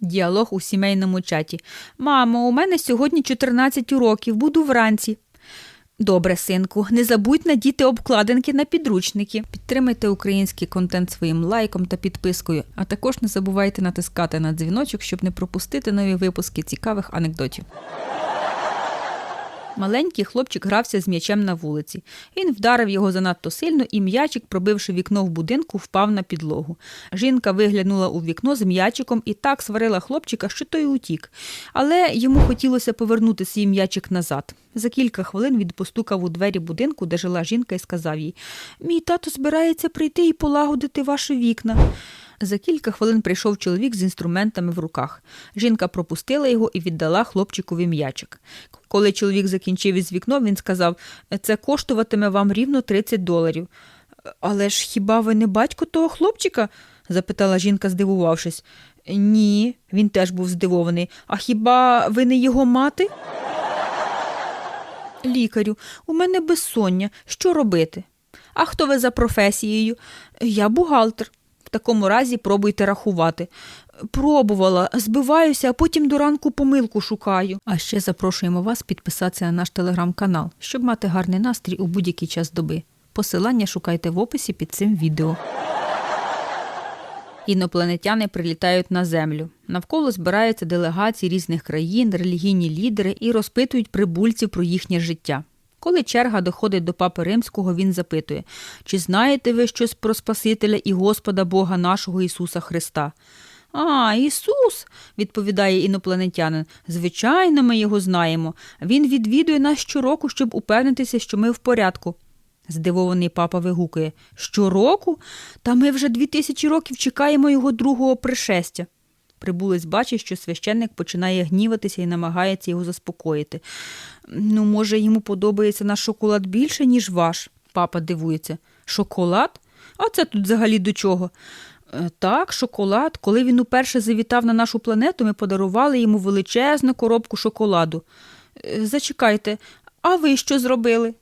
Діалог у сімейному чаті. Мамо, у мене сьогодні 14 уроків, буду вранці. Добре, синку, не забудь надіти обкладинки на підручники. Підтримайте український контент своїм лайком та підпискою, а також не забувайте натискати на дзвіночок, щоб не пропустити нові випуски цікавих анекдотів. Маленький хлопчик грався з м'ячем на вулиці. Він вдарив його занадто сильно, і м'ячик, пробивши вікно в будинку, впав на підлогу. Жінка виглянула у вікно з м'ячиком і так сварила хлопчика, що той утік. Але йому хотілося повернути свій м'ячик назад. За кілька хвилин він постукав у двері будинку, де жила жінка, і сказав їй: Мій тато збирається прийти і полагодити ваші вікна. За кілька хвилин прийшов чоловік з інструментами в руках. Жінка пропустила його і віддала хлопчикові м'ячик. Коли чоловік закінчив із вікном, він сказав: це коштуватиме вам рівно 30 доларів. Але ж хіба ви не батько того хлопчика? запитала жінка, здивувавшись. Ні, він теж був здивований. А хіба ви не його мати? Лікарю, у мене безсоння. Що робити? А хто ви за професією? Я бухгалтер. Такому разі пробуйте рахувати. Пробувала, збиваюся, а потім до ранку помилку шукаю. А ще запрошуємо вас підписатися на наш телеграм-канал, щоб мати гарний настрій у будь-який час доби. Посилання шукайте в описі під цим відео. Інопланетяни прилітають на землю. Навколо збираються делегації різних країн, релігійні лідери і розпитують прибульців про їхнє життя. Коли черга доходить до папи римського, він запитує: чи знаєте ви щось про Спасителя і Господа Бога нашого Ісуса Христа? А, Ісус, відповідає інопланетянин. Звичайно, ми його знаємо. Він відвідує нас щороку, щоб упевнитися, що ми в порядку. Здивований папа вигукує Щороку? Та ми вже дві тисячі років чекаємо його другого пришестя. Прибулець бачить, що священник починає гніватися і намагається його заспокоїти. Ну, може, йому подобається наш шоколад більше, ніж ваш, папа дивується. Шоколад? А це тут взагалі до чого? «Е, Так, шоколад. Коли він уперше завітав на нашу планету, ми подарували йому величезну коробку шоколаду. «Е, Зачекайте, а ви що зробили?